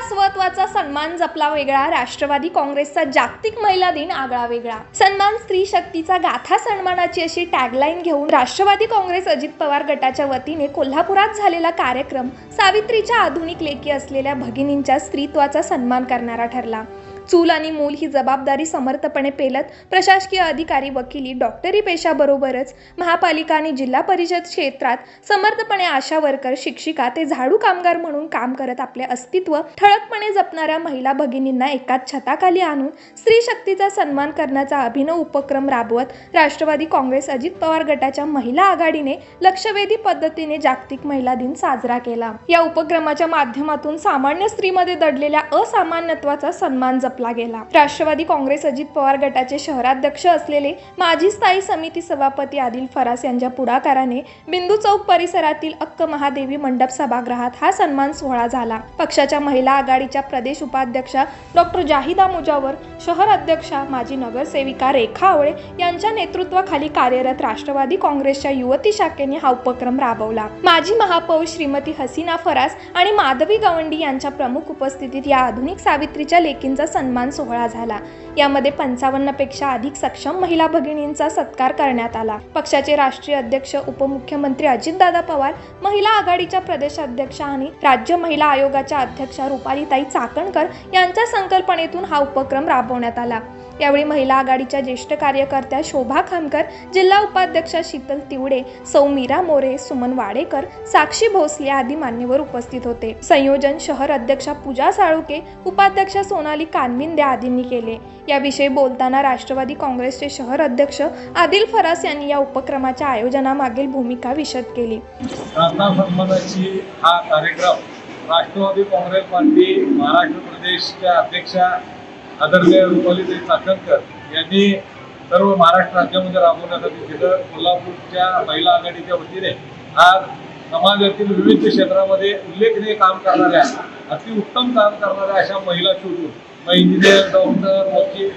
स्वत्वाचा सन्मान जपला वेगळा राष्ट्रवादी काँग्रेसचा जागतिक महिला दिन आगळा वेगळा. सन्मान स्त्री शक्तीचा गाथा सन्मानाची अशी टॅगलाईन घेऊन राष्ट्रवादी काँग्रेस अजित पवार गटाच्या वतीने कोल्हापुरात झालेला कार्यक्रम सावित्रीच्या आधुनिक लेखी असलेल्या भगिनींच्या स्त्रीत्वाचा सन्मान करणारा ठरला. चूल आणि मूल ही जबाबदारी समर्थपणे पेलत प्रशासकीय अधिकारी वकिली डॉक्टरी पेशाबरोबरच महापालिका आणि जिल्हा परिषद क्षेत्रात समर्थपणे आशा वर्कर शिक्षिका ते झाडू कामगार म्हणून काम करत आपले अस्तित्व ठळकपणे जपणाऱ्या महिला भगिनींना एकाच छताखाली आणून स्त्री शक्तीचा सन्मान करण्याचा अभिनव उपक्रम राबवत राष्ट्रवादी काँग्रेस अजित पवार गटाच्या महिला आघाडीने लक्षवेधी पद्धतीने जागतिक महिला दिन साजरा केला. या उपक्रमाच्या माध्यमातून सामान्य स्त्रीमध्ये दडलेल्या असामान्यत्वाचा सन्मान जप जपला गेला. राष्ट्रवादी काँग्रेस अजित पवार गटाचे शहराध्यक्ष असलेले माजी स्थायी समिती सभापती आदिल फरास यांच्या पुढाकाराने बिंदू चौक परिसरातील अक्क महादेवी मंडप सभागृहात हा सन्मान सोहळा झाला. पक्षाच्या महिला आघाडीच्या प्रदेश उपाध्यक्षा डॉक्टर जाहिदा मुजावर शहर अध्यक्षा माजी नगरसेविका रेखा आवळे यांच्या नेतृत्वाखाली कार्यरत राष्ट्रवादी काँग्रेसच्या युवती शाखेने हा उपक्रम राबवला. माजी महापौर श्रीमती हसीना फरास आणि माधवी गवंडी यांच्या प्रमुख उपस्थितीत या आधुनिक सावित्रीच्या लेखींचा सन्मान सोहळा झाला. यामध्ये पंचावन्नपेक्षा अधिक सक्षम महिला भगिनींचा सत्कार करण्यात आला. पक्षाचे राष्ट्रीय अध्यक्ष उपमुख्यमंत्री अजितदादा पवार महिला आघाडीच्या प्रदेशाध्यक्षा आणि राज्य महिला आयोगाच्या अध्यक्षा रुपालीताई चाकणकर यांच्या संकल्पनेतून हा उपक्रम राबवण्यात आला. यावेळी महिला आघाडीच्या ज्येष्ठ कार्यकर्त्या शोभा खामकर जिल्हा उपाध्यक्षा शीतल तिवडे सौ मीरा मोरे सुमन वाडेकर साक्षी भोसले आदी मान्यवर उपस्थित होते. संयोजन शहर अध्यक्षा पूजा साळुके उपाध्यक्षा सोनाली कानविंदे आदींनी केले. याविषयी बोलताना राष्ट्रवादी काँग्रेसचे शहर अध्यक्ष आदिल फरास यांनी या उपक्रमाच्या आयोजनामागील भूमिका विशद केली. हा कार्यक्रम राष्ट्रवादी काँग्रेस पार्टी महाराष्ट्र प्रदेशच्या अध्यक्षा आदरणीय रुपालीताई चाकणकर यांनी सर्व महाराष्ट्र राज्यामध्ये राबवण्यासाठी तिथं कोल्हापूरच्या महिला आघाडीच्या वतीने आज समाजातील विविध क्षेत्रामध्ये उल्लेखनीय काम करणाऱ्या अतिउत्तम काम करणाऱ्या अशा महिला शोधून मग इंजिनियर डॉक्टर वकील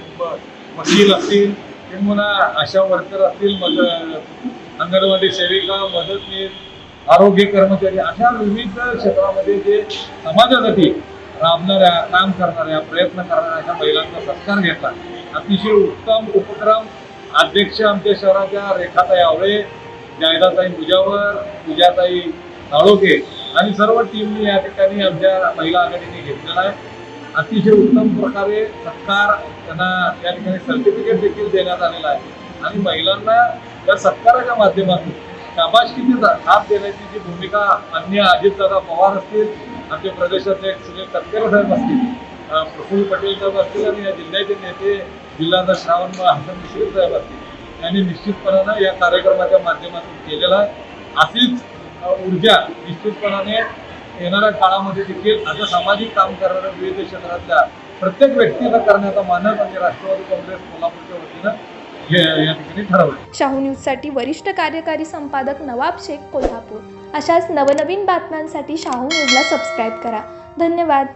वकील असतील किंवा आशा वर्कर असतील मद अंगणवाडी सेविका मदतनीस आरोग्य कर्मचारी अशा विविध क्षेत्रामध्ये जे समाजासाठी राबणाऱ्या काम करणाऱ्या प्रयत्न करणाऱ्या अशा महिलांचा सत्कार घेतला. अतिशय उत्तम उपक्रम. अध्यक्ष आमच्या शहराच्या रेखाताई आवळे जायदाताई मुजावर पूजाताई नाळोके आणि सर्व टीमनी या ठिकाणी आमच्या महिला आघाडीने घेतलेला आहे. अतिशय उत्तम प्रकारे सत्कार त्यांना या ठिकाणी सर्टिफिकेट देखील देण्यात आलेला आहे. आणि महिलांना या सत्काराच्या माध्यमातून शाबाशकीची साथ देण्याची जी भूमिका अन्य अजितदादा पवार असतील आमचे प्रदेशाध्यक्ष सुनील तटकरे साहेब असतील. प्रफुल्ल पटेल साहेब असतील आणि या जिल्ह्याचे नेते जिल्हाध्यक्ष श्रावण हसन मिश्री साहेब असतील. यांनी निश्चितपणानं या कार्यक्रमाच्या माध्यमातून केलेला अशीच ऊर्जा निश्चितपणाने येणाऱ्या काळामध्ये देखील असं सामाजिक काम करणाऱ्या विविध क्षेत्रातल्या प्रत्येक व्यक्तीला करण्याचा मानस म्हणजे राष्ट्रवादी काँग्रेस कोल्हापूरच्या वतीनं शाहू न्यूजसाठी वरिष्ठ कार्यकारी संपादक नवाब शेख कोल्हापूर. अशाच नवनवीन बातम्यांसाठी शाहू न्यूजला सबस्क्राईब करा. धन्यवाद.